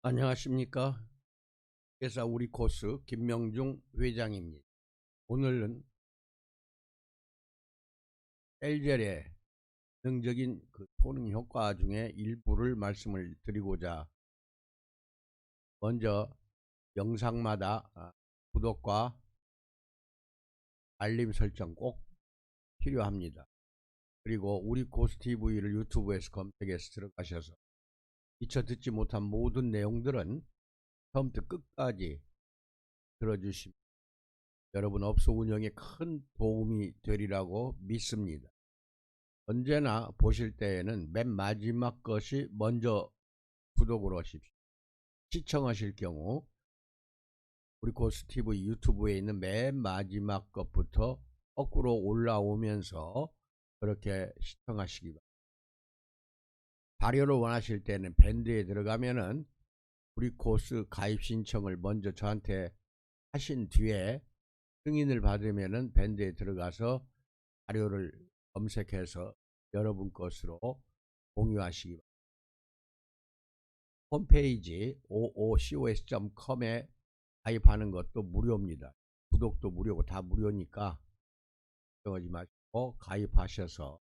안녕하십니까. 회사 우리 코스 김명중 회장입니다. 오늘은 셀젤의 긍정적인 그 효능 효과 중에 일부를 말씀을 드리고자 먼저 영상마다 아, 구독과 알림 설정 꼭 필요합니다. 그리고 우리 코스 TV를 유튜브에서 검색해서 들어가셔서 미처 듣지 못한 모든 내용들은 처음부터 끝까지 들어주시면 여러분 업소 운영에 큰 도움이 되리라고 믿습니다. 언제나 보실 때에는 맨 마지막 것이 먼저 구독을 하십시오. 시청하실 경우 우리 고스티브 유튜브에 있는 맨 마지막 것부터 거꾸로 올라오면서 그렇게 시청하시기 바랍니다. 발효를 원하실 때는 밴드에 들어가면은 우리 코스 가입 신청을 먼저 저한테 하신 뒤에 승인을 받으면은 밴드에 들어가서 발효를 검색해서 여러분 것으로 공유하시기 바랍니다. 홈페이지 oocos.com에 가입하는 것도 무료입니다. 구독도 무료고 다 무료니까 걱정하지 마시고 가입하셔서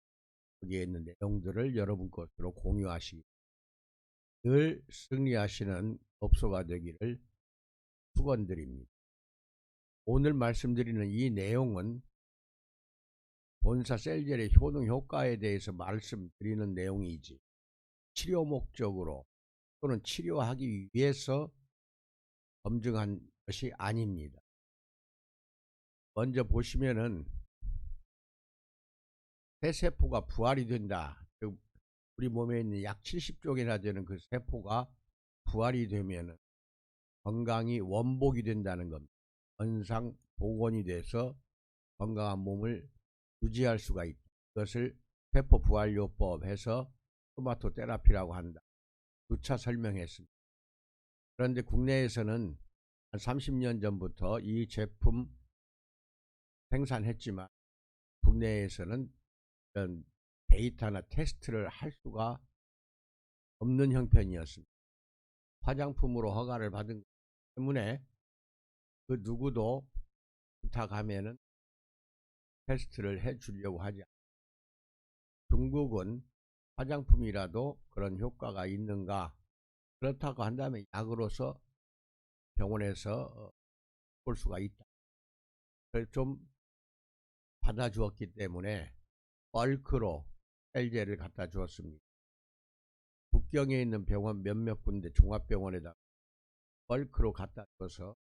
거기에 있는 내용들을 여러분 것으로 공유하시기 늘 승리하시는 업소가 되기를 축원드립니다. 오늘 말씀드리는 이 내용은 본사 셀젤의 효능 효과에 대해서 말씀드리는 내용이지 치료 목적으로 또는 치료하기 위해서 검증한 것이 아닙니다. 먼저 보시면은 폐세포가 부활이 된다. 우리 몸에 있는 약 70쪽이나 되는 그 세포가 부활이 되면 건강이 원복이 된다는 겁니다. 원상 복원이 돼서 건강한 몸을 유지할 수가 있다. 그것을 세포 부활요법 해서 토마토 테라피라고 한다. 누차 설명했습니다. 그런데 국내에서는 한 30년 전부터 이 제품 생산했지만 국내에서는 이런 데이터나 테스트를 할 수가 없는 형편이었습니다. 화장품으로 허가를 받은 때문에 그 누구도 부탁하면은 테스트를 해 주려고 하지 않습니다. 중국은 화장품이라도 그런 효과가 있는가 그렇다고 한다면 약으로서 병원에서 어, 볼 수가 있다. 그래서 좀 받아주었기 때문에 얼크로 셀제를 갖다 주었습니다. 국경에 있는 병원 몇몇 군데 종합병원에다 얼크로 갖다 줘서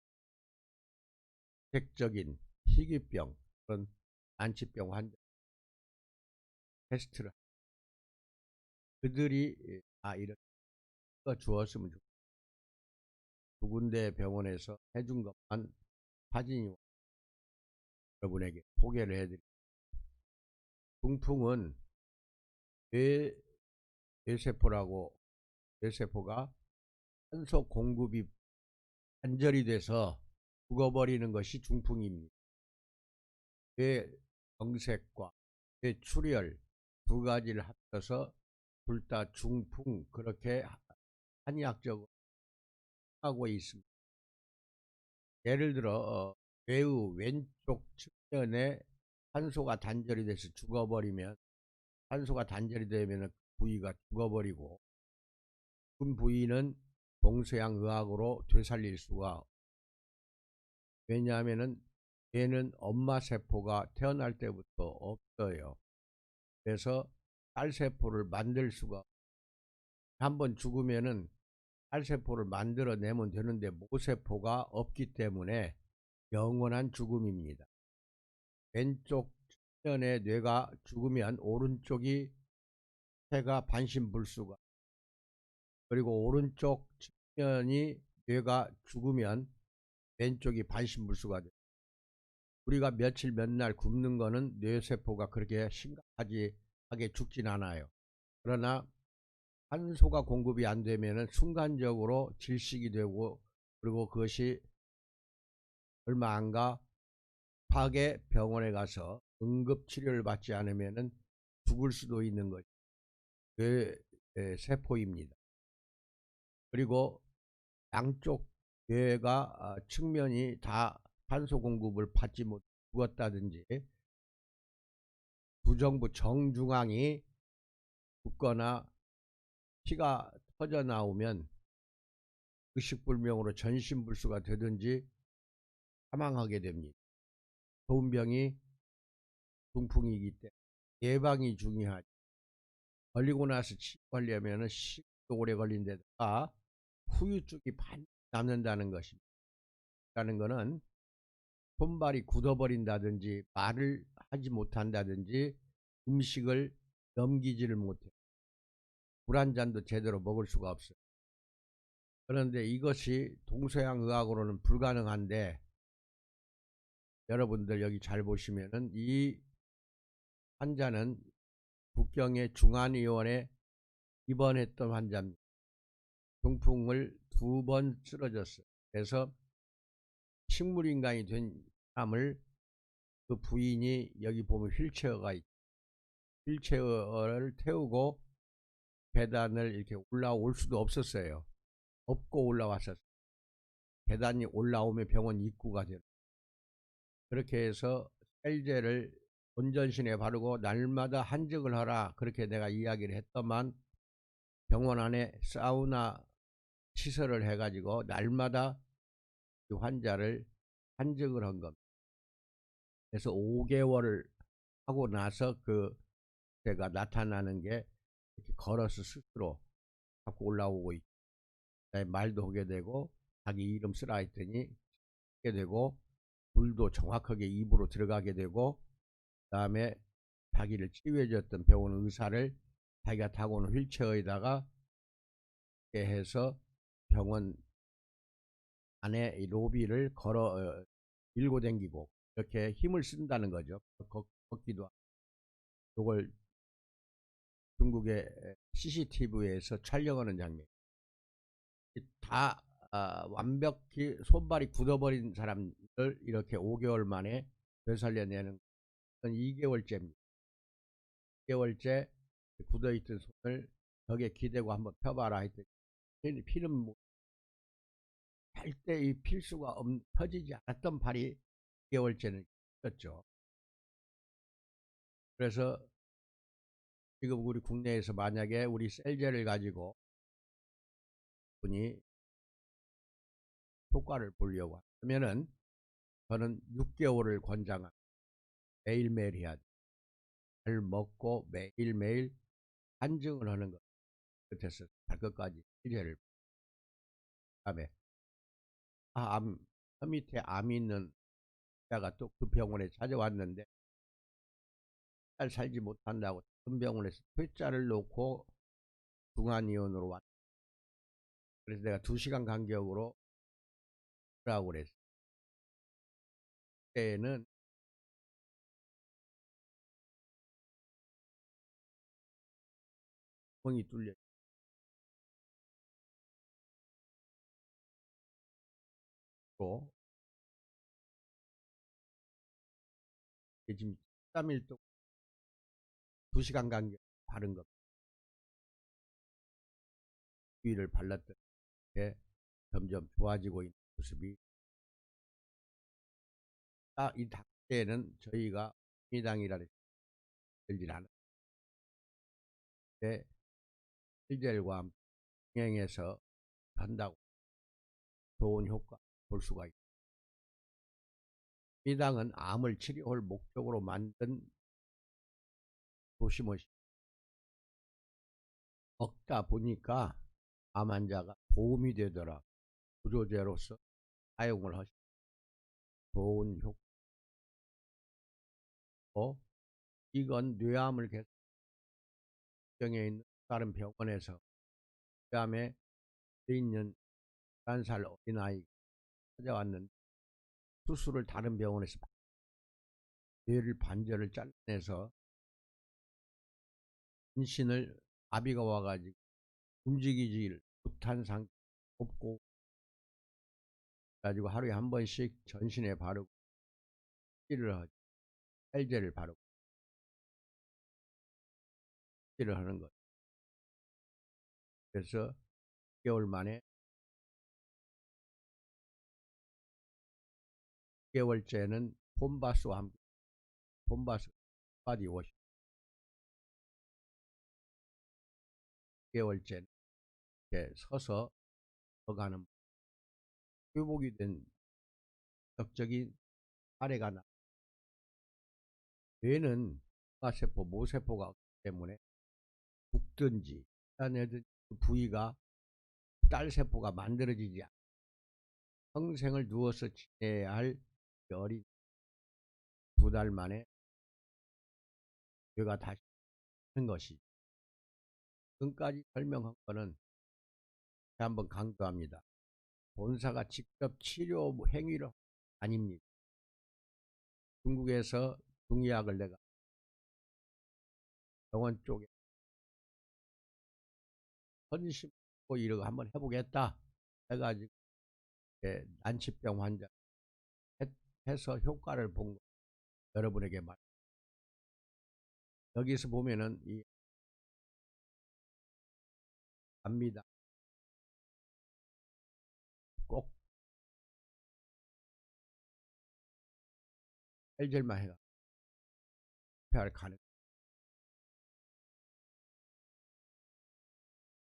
색적인 희귀병 그런 안치병 환자 테스트를 그들이 아 이렇게 주었으면 좋겠다. 두 군데 병원에서 해준 것만 사진이 여러분에게 소개를 해드립니다. 중풍은 뇌, 뇌세포라고 뇌세포가 산소 공급이 단절이 돼서 죽어버리는 것이 중풍입니다. 뇌 정색과 뇌 출혈 두 가지를 합쳐서 둘 다 중풍 그렇게 한의학적으로 하고 있습니다. 예를 들어 어, 뇌의 왼쪽 측면에 산소가 단절이 돼서 죽어버리면 산소가 단절이 되면 그 부위가 죽어버리고 그 부위는 동서양 의학으로 되살릴 수가 왜냐하면 얘는 엄마 세포가 태어날 때부터 없어요. 그래서 딸 세포를 만들 수가 한번 죽으면은 딸 세포를 만들어내면 되는데 모세포가 없기 때문에 영원한 죽음입니다. 왼쪽 측면의 뇌가 죽으면 오른쪽이 폐가 반신불수가 그리고 오른쪽 측면이 뇌가 죽으면 왼쪽이 반신불수가 돼. 우리가 며칠 몇 날 굶는 거는 뇌세포가 그렇게 심각하지 하게 죽진 않아요. 그러나 산소가 공급이 안 되면 순간적으로 질식이 되고 그리고 그것이 얼마 안 가 급하게 병원에 가서 응급 치료를 받지 않으면 죽을 수도 있는 것이 뇌 세포입니다. 그리고 양쪽 뇌가 아, 측면이 다 산소 공급을 받지 못 죽었다든지 부정부 정중앙이 붓거나 피가 터져 나오면 의식불명으로 전신불수가 되든지 사망하게 됩니다. 좋은 병이 중풍이기 때문에 예방이 중요하죠. 걸리고 나서 치료하려면 시간도 오래 걸린데다가 후유증이 반 남는다는 것입니다. 라는 것은 손발이 굳어버린다든지 말을 하지 못한다든지 음식을 넘기지를 못해 물 한 잔도 제대로 먹을 수가 없어요. 그런데 이것이 동서양 의학으로는 불가능한데 여러분들 여기 잘 보시면은 이 환자는 북경의 중환의원에 입원했던 환자입니다. 중풍을 두 번 쓰러졌어요. 그래서 식물인간이 된 사람을 그 부인이 여기 보면 휠체어가 있죠. 휠체어를 태우고 계단을 이렇게 올라올 수도 없었어요. 업고 올라왔었어요. 계단이 올라오면 병원 입구가 되는 그렇게 해서 셀제를 온전신에 바르고 날마다 한적을 하라 그렇게 내가 이야기를 했더만 병원 안에 사우나 시설을 해가지고 날마다 이 환자를 한적을 한 겁니다. 그래서 5개월을 하고 나서 그 제가 나타나는 게 이렇게 걸어서 스스로 자꾸 올라오고 있고 말도 하게 되고 자기 이름 쓰라 했더니 하게 되고 물도 정확하게 입으로 들어가게 되고 그 다음에 자기를 치료해줬던 병원 의사를 자기가 타고 온 휠체어에다가 해서 병원 안에 이 로비를 걸어 어, 밀고 댕기고 이렇게 힘을 쓴다는 거죠. 걷, 걷기도 하고. 이걸 중국의 CCTV에서 촬영하는 장면. 다 아, 완벽히 손발이 굳어버린 사람을 이렇게 5개월 만에 되살려내는 건 2개월째입니다. 2개월째 굳어있던 손을 벽에 기대고 한번 펴봐라 했더니 피는 절대 이 필수가 없, 펴지지 않았던 팔이 2개월째는 폈죠. 그래서 지금 우리 국내에서 만약에 우리 셀제를 가지고 분이 효과를 보려고 하면은 저는 6개월을 권장합니다. 매일매일 해야 돼. 잘 먹고 매일매일 한증을 하는 것. 끝에서 발끝까지 일회를 다음에 아, 암, 혀 밑에 암이 있는 자가 또 그 병원에 찾아왔는데 잘 살지 못한다고 큰 병원에서 퇴짜를 놓고 중환위원으로 왔. 그래서 내가 두 시간 간격으로 라고 그랬어. 그때는 멍이 뚫려. 로 지금 13일 동안 2시간 간격 바른 것. 위를 발랐던 게 점점 좋아지고 있는 모습이 아, 이 당대에는 저희가 미당이라 들질 않아요. 실젤과 병행해서 한다고 좋은 효과 볼 수가 있다. 이 당은 암을 치료할 목적으로 만든 도심을 먹다 보니까 암 환자가 도움이 되더라. 구조제로서 사용을 하시 좋은 효과. 어? 이건 뇌암을 계속 병에 있는 다른 병원에서 뇌암에 있는 11살 어린아이 찾아왔는데 수술을 다른 병원에서 뇌를 반절을 잘라내서 인신을 아비가 와가지고 움직이지 못한 상태 없고 가지고 하루에 한 번씩 전신에 바르고 띠를 하고 살제를 바르고 띠를 하는 것. 그래서 6개월 만에 6개월째는 폼바스와 함께 폼바스 바디워시 6개월째 이렇게 서서 들어가는 회복이 된 적적인 사례가 나. 뇌는 세포, 모세포가 없기 때문에 붓든지 짜내든 그 부위가 딸세포가 만들어지지 않 평생을 누워서 지내야 할 어린 두달 만에 뇌가 다시 하는 것이 지금까지 설명한 거는 한번 강조합니다. 본사가 직접 치료 행위를 아닙니다. 중국에서 중의학을 내가 병원 쪽에 헌신고 이러고 한번 해보겠다 해가지고 난치병 환자 해서 효과를 본 거. 여러분에게 말. 여기서 보면은 이 압니다. 헬젤만 해가 폐할 가능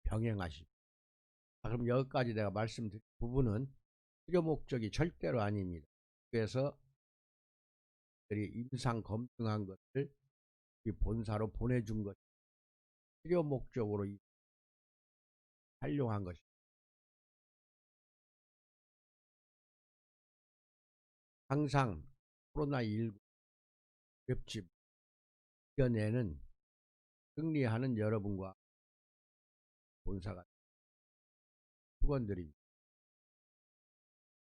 병행하시고 자, 그럼 여기까지 내가 말씀드린 부분은 치료 목적이 절대로 아닙니다. 그래서 임상 검증한 것을 이 본사로 보내준 것 치료 목적으로 활용한 것이 항상 코로나19 웹집 이겨내는 승리하는 여러분과 본사가 수건드립니다.